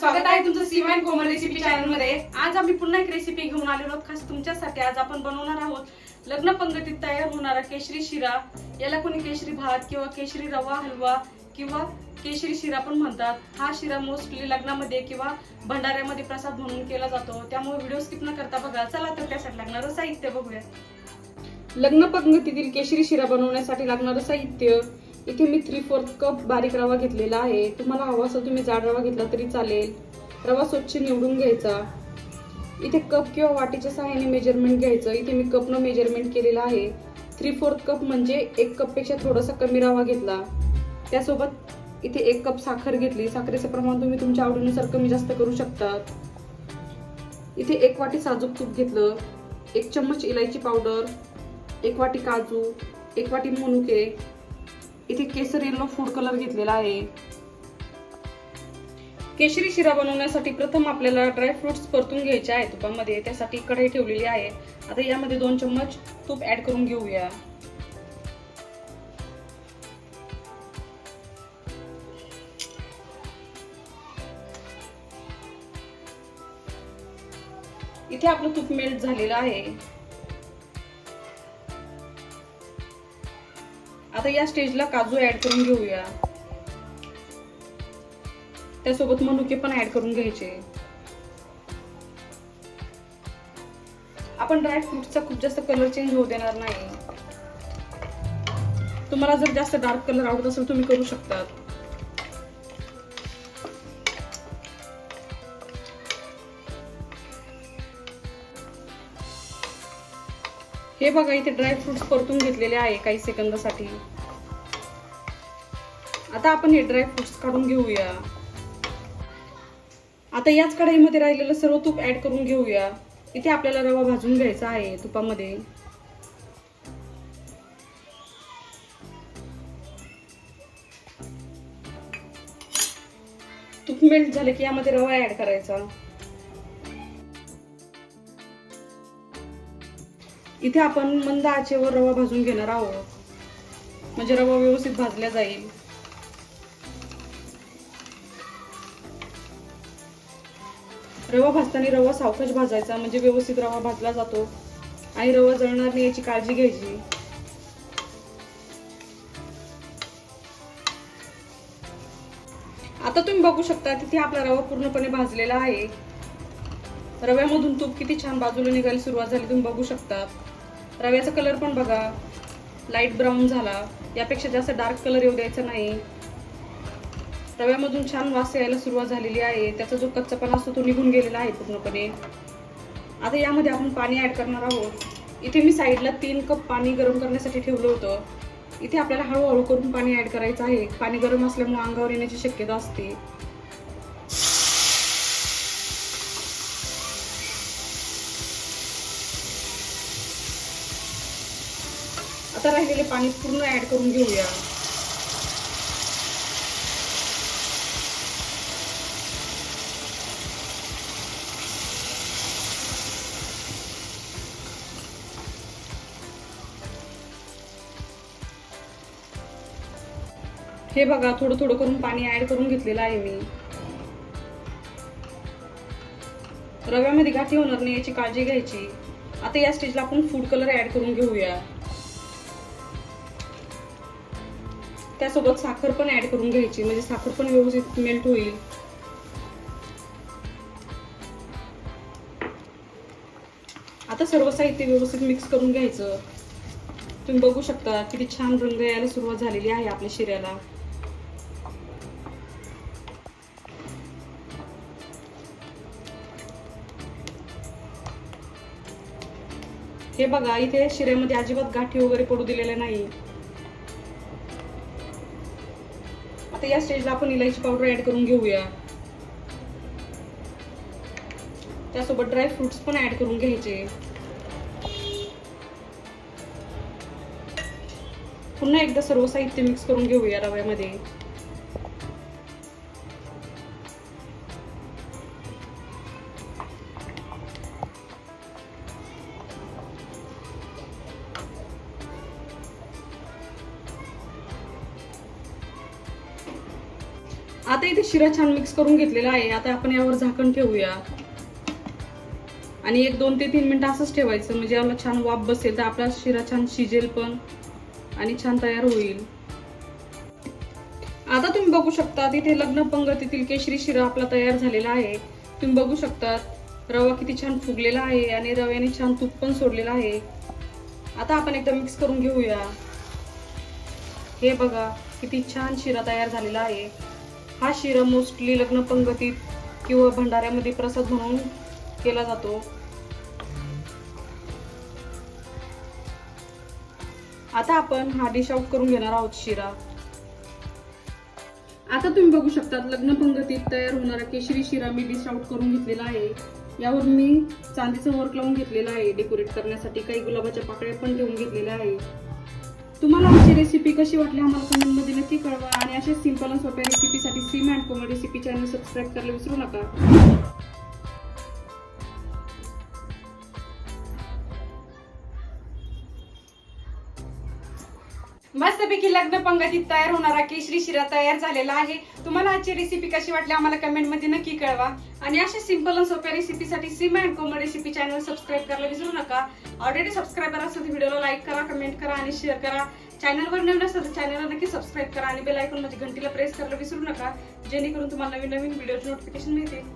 स्वागत आहे तुमचं सीमा अँड कोमल रेसिपी चॅनलमध्ये. आज आम्ही पुन्हा एक रेसिपी घेऊन आलेलो आहोत. खास तुमच्यासाठी आज आपण बनवणार आहोत. लग्न पंगतीत तयार होणारा केशरी शिरा. याला कोणी केशरी भात किंवा केशरी रवा हलवा किंवा केशरी शिरा पण म्हणतात. हा शिरा मोस्टली लग्नामध्ये किंवा भंडाऱ्यामध्ये प्रसाद म्हणून केला जातो. त्यामुळे व्हिडिओ स्किप न करता बघा. चला तर त्यासाठी लागणारं साहित्य बघूया. लग्न पंगतीतील केशरी शिरा बनवण्यासाठी लागणारं साहित्य इथे मी थ्री फोर्थ कप बारीक रवा घेतलेला आहे. तुम्हाला हवा असं तुम्ही जाड रवा घेतला तरी चालेल. रवा स्वच्छ निवडून घ्यायचा. इथे कप किंवा वाटीच्या सहाय्याने मेजरमेंट घ्यायचं. इथे मी कपनं मेजरमेंट केलेलं आहे. थ्री फोर्थ कप म्हणजे एक कपपेक्षा थोडासा कमी रवा घेतला. त्यासोबत इथे एक कप साखर घेतली. साखरेचं प्रमाण तुम्ही तुमच्या आवडीनुसार कमी जास्त करू शकतात. इथे एक वाटी साजूक तूप घेतलं. एक चम्मच इलायची पावडर. एक वाटी काजू. एक वाटी मनुके इथे केसर येलो फूड कलर घेतलेला आहे. केशरी शिरा बनवण्यासाठी प्रथम आपल्याला ड्रायफ्रुट्स परतून घ्यायचे आहे तुपामध्ये त्यासाठी कढई ठेवलेली आहे. आता यामध्ये दोन चम्मच तूप ऍड करून घेऊया. इथे आपलं तूप मेल्ट झालेलं आहे. आता या स्टेजला काजू ऍड करून घेऊया. त्यासोबत मनुके पण ऍड करून घ्यायचे. आपण ड्राय फ्रुट्सचा खूप जास्त कलर चेंज होऊ देणार नाही. तुम्हाला जर जास्त डार्क कलर आवडत असेल तुम्ही करू शकतात. हे बघा इथे ड्राय फ्रुट्स परतून घेतलेले आहे काही सेकंदासाठी. आता आपण हे ड्रायफ्रुट्स काढून घेऊया. आता याच कढाईमध्ये राहिलेलं सर्व तूप ऍड करून घेऊया. इथे आपल्याला रवा भाजून घ्यायचा आहे तुपामध्ये. तूप मेल्ट झालं की यामध्ये रवा ऍड करायचा. इथे आपण मंद आचेवर रवा भाजून घेणार आहोत. म्हणजे रवा व्यवस्थित भाजला जाईल. रवा भाजताना रवा सावकाश भाजायचा म्हणजे व्यवस्थित रवा भाजला जातो. आणि रवा जळणार नाही याची काळजी घ्यायची. आता तुम्ही बघू शकता तिथे आपला रवा पूर्णपणे भाजलेला आहे. रव्यामधून तूप किती छान बाजूला निघायला सुरुवात झाली तुम्ही बघू शकता. रव्याचा कलर पण बघा. लाइट ब्राऊन झाला. यापेक्षा जास्त डार्क कलर येऊ द्यायचा नाही. रव्यामधून छान वास यायला सुरुवात झालेली आहे. त्याचा जो कच्चापणा असतो तो निघून गेलेला आहे पूर्णपणे. आता यामध्ये आपण पाणी ॲड करणार आहोत. इथे मी साईडला तीन कप पाणी गरम करण्यासाठी ठेवलं होतं. इथे आपल्याला हळूहळू करून पाणी ॲड करायचं आहे. पाणी गरम असल्यामुळे अंगावर येण्याची शक्यता असते. आता राहिलेले पाणी पूर्ण ॲड करून घेऊया. हे बघा थोडं थोडं करून पाणी ऍड करून घेतलेलं आहे मी. रव्यामध्ये गाठी होणार नाही याची काळजी घ्यायची. आता या स्टेजला आपण फूड कलर ऍड करून घेऊया. त्यासोबत साखर पण ऍड करून घ्यायची म्हणजे साखर पण व्यवस्थित मेल्ट होईल. आता सर्व साहित्य व्यवस्थित मिक्स करून घ्यायचं. तुम्ही बघू शकता किती छान रंग यायला सुरुवात झालेली आहे आपल्या शिऱ्याला. हे बघा इथे शिऱ्यामध्ये अजिबात गाठी वगैरे पडू दिलेल्या नाही. आता या स्टेजला आपण इलायची पावडर ऍड करून घेऊया. त्यासोबत ड्राय फ्रुट्स पण ऍड करून घ्यायचे. पुन्हा एकदा सर्व साहित्य मिक्स करून घेऊया रव्यामध्ये. आता इथे शिरा छान मिक्स करून घेतलेला आहे. आता आपण यावर झाकण ठेवूया. आणि एक दोन ते तीन मिनटं असंच ठेवायचं. म्हणजे याला छान वाफ बसेल तर आपला शिरा छान शिजेल पण आणि छान तयार होईल. आता तुम्ही बघू शकता तिथे लग्न पंगतीतील केशरी शिरा आपला तयार झालेला आहे. तुम्ही बघू शकता रवा किती छान फुगलेला आहे आणि रव्याने छान तूप पण सोडलेला आहे. आता आपण एकदा मिक्स करून घेऊया. हे बघा किती छान शिरा तयार झालेला आहे. हा शिरा मोस्टली लग्न पंगतीत किंवा भंडाऱ्यामध्ये प्रसाद म्हणून केला जातो. आता आपण हा डिश आउट करून घेणार आहोत शिरा. आता तुम्ही बघू शकता लग्न पंगतीत तयार होणारा केशरी शिरा मी डिश आउट करून घेतलेला आहे. यावर मी चांदीचं वर्क लावून घेतलेलं आहे. डेकोरेट करण्यासाठी काही गुलाबाच्या पाकळ्या पण ठेवून घेतलेल्या आहे. तुम्हाला आमची रेसिपी कशी वाटली आम्हाला कमेंटमध्ये नक्की कळवा आणि अशाच सिंपल आणि सोप्या रेसिपीसाठी Seema and Komal recipe channel subscribe करायला विसरू नका. मस्तपैकी लग्न पंगतीत तयार होणारा केशरी शिरा तयार झालेला आहे. तुम्हाला आजची रेसिपी कशी वाटली आम्हाला कमेंटमध्ये नक्की कळवा. आणि अशा सिंपल आणि सोप्या रेसिपीसाठी Seema and Komal recipe channel subscribe करायला विसरू नका. ऑलरेडी सबस्क्रायबर असेल तर व्हिडिओला लाईक करा कमेंट करा आणि शेअर करा. चॅनलवर नवीन असेल तर चॅनलला नक्की सबस्क्राईब करा आणि बेल आयकॉन म्हणजे घंटीला प्रेस करायला विसरू नका. जेणेकरून तुम्हाला नवीन नवीन व्हिडिओचे नोटिफिकेशन मिळतील.